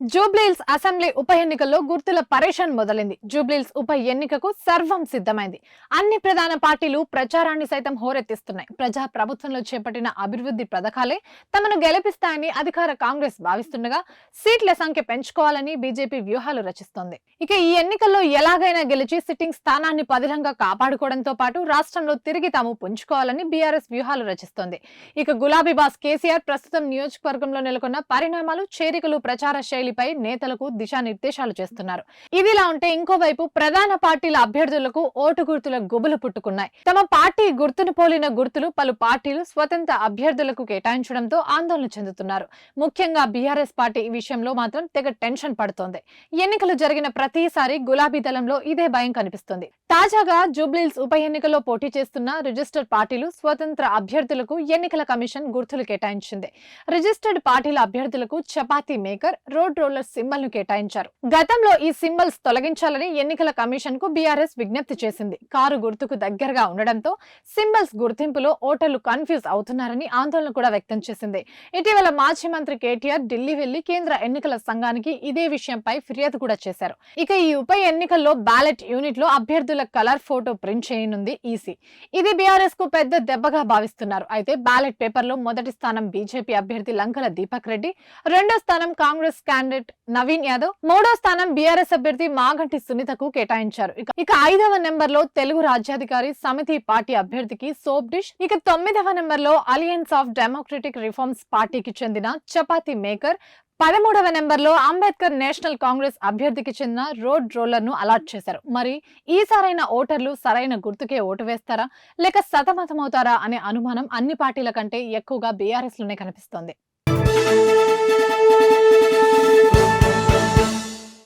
Jubilee Hills assembly ఉప ఎన్నికల్లో గుర్తుల పరేషన్ మొదలైంది. జూబ్లీల్స్ ఉప ఎన్నికకు సర్వం సిద్ధమైంది. అన్ని ప్రధాన పార్టీలు ప్రచారాన్ని సైతం హోరెత్తిస్తున్నాయి. ప్రజా ప్రభుత్వంలో చేపట్టిన అభివృద్ధి పథకాలే తమను గెలిపిస్తాయని అధికార కాంగ్రెస్ భావిస్తుండగా సీట్ల సంఖ్య పెంచుకోవాలని బీజేపీ వ్యూహాలు రచిస్తోంది. ఇక ఈ ఎన్నికల్లో ఎలాగైనా గెలిచి సిట్టింగ్ స్థానాన్ని పదిలంగా కాపాడుకోవడంతో పాటు రాష్ట్రంలో తిరిగి తాము పుంజుకోవాలని బీఆర్ఎస్ వ్యూహాలు రచిస్తోంది. ఇక గులాబీ బాస్ కేసీఆర్ ప్రస్తుతం నియోజకవర్గంలో నెలకొన్న పరిణామాలు చేరికలు ప్రచార శైలి శైలిపై నేతలకు దిశానిర్దేశాలు చేస్తున్నారు. ఇదిలా ఉంటే ఇంకోవైపు ప్రధాన పార్టీల అభ్యర్థులకు ఓటు గుర్తుల గుబులు పుట్టుకున్నాయి. తమ పార్టీ గుర్తును పోలిన గుర్తులు పలు పార్టీలు స్వతంత్ర అభ్యర్థులకు కేటాయించడంతో ఆందోళన చెందుతున్నారు. ముఖ్యంగా బీఆర్ఎస్ పార్టీ ఈ విషయంలో మాత్రం తెగ టెన్షన్ పడుతోంది. ఎన్నికలు జరిగిన ప్రతిసారి గులాబీ దళంలో ఇదే భయం కనిపిస్తుంది. తాజాగా జూబ్లీల్స్ ఉప ఎన్నికల్లో పోటీ చేస్తున్న రిజిస్టర్డ్ పార్టీలు స్వతంత్ర అభ్యర్థులకు ఎన్నికల కమిషన్ గుర్తులు కేటాయించింది. రిజిస్టర్డ్ పార్టీల అభ్యర్థులకు చపాతీ మేకర్ రోడ్ కంట్రోలర్ సింబల్ను కేటాయించారు. గతంలో ఈ సింబల్స్ తొలగించాలని ఎన్నికల కమిషన్కు బీఆర్ఎస్ విజ్ఞప్తి చేసింది. కారు గుర్తుకు దగ్గరగా ఉండడంతో సింబల్స్ గుర్తింపులో ఓటర్లు కన్ఫ్యూజ్ అవుతున్నారని ఆందోళన కూడా వ్యక్తం చేసింది. ఇటీవల మాజీ మంత్రి కేటీఆర్ ఢిల్లీ వెళ్ళి కేంద్ర ఎన్నికల సంఘానికి ఇదే విషయంపై ఫిర్యాదు కూడా చేశారు. ఇక ఈ ఉప ఎన్నికల్లో బ్యాలెట్ యూనిట్లో అభ్యర్థుల కలర్ ఫోటో ప్రింట్ చేయనుంది ఈసీ. ఇది బీఆర్ఎస్కు పెద్ద దెబ్బగా భావిస్తున్నారు. అయితే బ్యాలెట్ పేపర్లో మొదటి స్థానం బీజేపీ అభ్యర్థి లంకల దీపక్ రెడ్డి రెండో స్థానం కాంగ్రెస్ క్యాండిడేట్ నవీన్ యాదవ్ మూడో స్థానం బీఆర్ఎస్ అభ్యర్థి మాగంటి సునీతకు కేటాయించారు. ఇక ఇక ఐదవ నెంబర్లో తెలుగు రాజ్యాధికారి సమితి పార్టీ అభ్యర్థికి సోప్ డిష్. ఇక తొమ్మిదవ నెంబర్లో అలియన్స్ ఆఫ్ డెమోక్రటిక్ రిఫార్మ్స్ పార్టీకి చెందిన చపాతి మేకర్. పదమూడవ నెంబర్లో అంబేద్కర్ నేషనల్ కాంగ్రెస్ అభ్యర్థికి చెందిన రోడ్ రోలర్ను అలాట్ చేశారు. మరి ఈసారైన ఓటర్లు సరైన గుర్తుకే ఓటు వేస్తారా? లేక సతమతమవుతారా అనే అనుమానం అన్ని పార్టీల కంటే ఎక్కువగా బీఆర్ఎస్లోనే కనిపిస్తోంది.